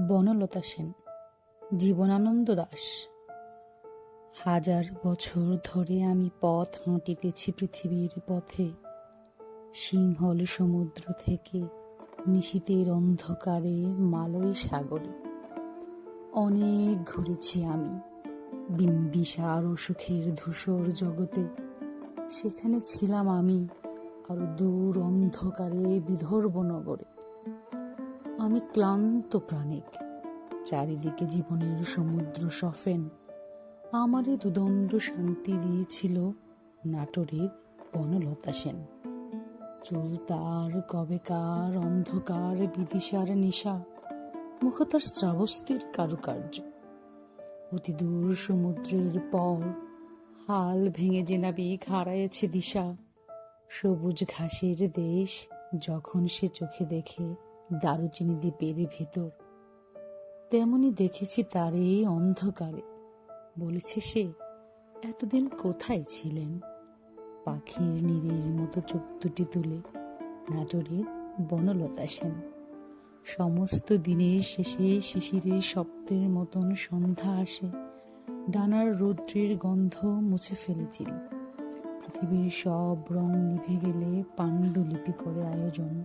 বনলতা সেন, জীবনানন্দ দাস। হাজার বছর ধরে আমি পথ হাঁটিতেছি পৃথিবীর পথে। সিংহল সমুদ্র থেকে নিশীতের অন্ধকারে মালয় সাগরে। অনেক ঘুরেছি আমি বিম্বিসার ও সুখের ধূসর জগতে। সেখানে ছিলাম আমি আরও দূর অন্ধকারে বিদর্ভ নগরে। আমি ক্লান্ত প্রাণিক। চারিদিকে জীবনের সমুদ্র সফেন। আমারই দুদণ্ড শান্তি দিয়েছিল নাটোরের বনলতা সেন। চুল তার, কবেকার, অন্ধকার, বিদিশার নিশা, মুখ তার শ্রাবস্তির কারুকার্য। অতি দূর সমুদ্রের পর হাল ভেঙে যে নাবিক হারায়েছে দিশা, সবুজ ঘাসের দেশ যখন সে চোখে দেখে দারুচিনি দ্বীপের ভেতর। তেমনি দেখেছি তার এই অন্ধকারে। বলেছে সে এতদিন কোথায় ছিলেন? পাখির নীরের মতো চোখ দুটি তুলে নাটোরের বনলতা সেন। সমস্ত দিনের শেষে শিশিরের শব্দের মতন সন্ধ্যা আসে। ডানার রৌদ্রের গন্ধ মুছে ফেলেছিল। পৃথিবীর সব রং নিভে গেলে পাণ্ডুলিপি করে আয়োজন।